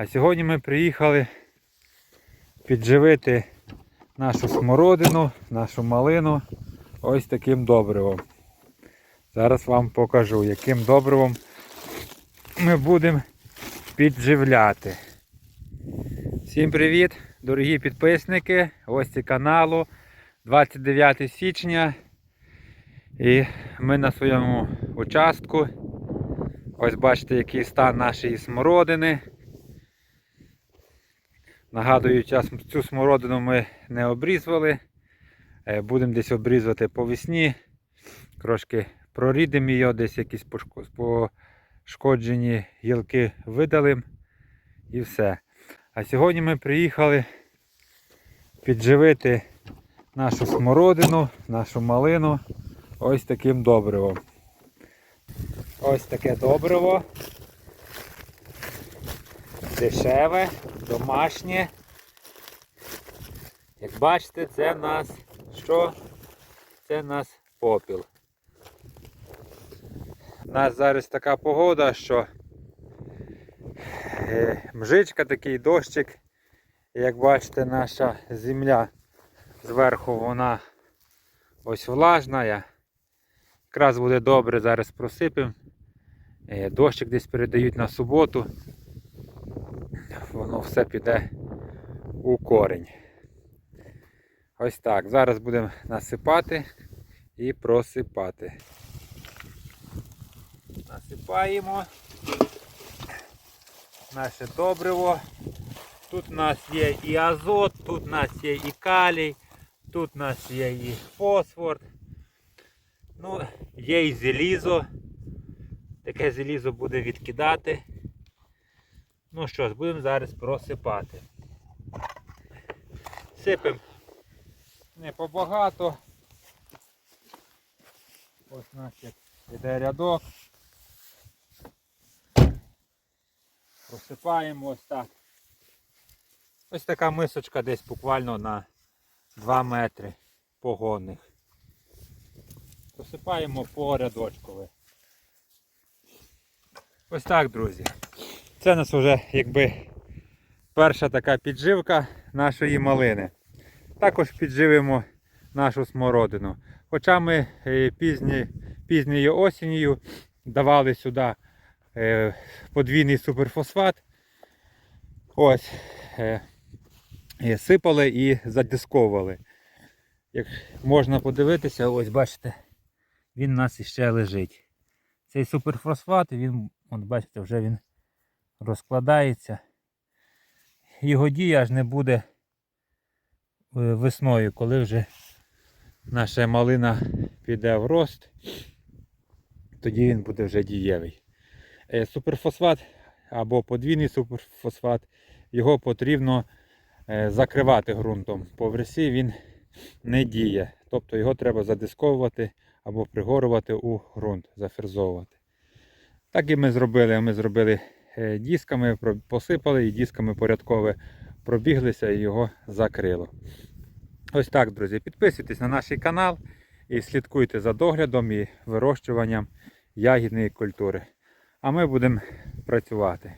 А сьогодні ми приїхали підживити нашу смородину, нашу малину ось таким добривом. Зараз вам покажу, яким добривом ми будемо підживляти. Всім привіт, дорогі підписники, гості каналу. 29 січня. І ми на своєму участку. Ось бачите, який стан нашої смородини. Нагадую, цю смородину ми не обрізували. Е, Будемо десь обрізувати по весні. Трошки прорідимо її, десь якісь пошкоджені гілки видалимо і все. А сьогодні ми приїхали підживити нашу смородину, нашу малину ось таким добривом. Ось таке добриво. Дешеве, домашнє. Як бачите, це в нас що? Це в нас попіл. У нас зараз така погода, що е, мжичка, такий дощик. Як бачите, наша земля зверху вона ось влажна. Якраз буде добре, зараз просипемо. Е, Дощик десь передають на суботу. Воно все піде у корень. Ось так. Зараз будемо насипати і просипати. Насипаємо наше добриво. Тут у нас є і азот, тут у нас є і калій, тут у нас є і фосфор. Ну, є і залізо. Таке залізо буде відкидати. Ну що ж, будемо зараз просипати. Сипемо не побагато. Ось у іде рядок. Просипаємо ось так. Ось така мисочка десь буквально на 2 метри погонних. Посипаємо по рядочкові. Ось так, друзі. Це у нас вже якби перша така підживка нашої малини. Також підживимо нашу смородину. Хоча ми е, пізні, пізньою осінню давали сюди е, подвійний суперфосфат. Ось. е, Сипали і задисковували. Як можна подивитися, ось бачите, він у нас іще лежить. Цей суперфосфат, він, от бачите, вже він розкладається. Його дія аж не буде е, весною, коли вже наша малина піде в рост, тоді він буде вже дієвий. Е, Суперфосфат або подвійний суперфосфат, його потрібно е, закривати ґрунтом. По версі він не діє. Тобто його треба задисковувати або пригорувати у ґрунт, зафрезовувати. Так і ми зробили. Ми зробили е, дисками, про- посипали і дисками порядково пробіглися і його закрило. Ось так, друзі. Підписуйтесь на наш канал і слідкуйте за доглядом і вирощуванням ягідної культури. А ми будемо працювати.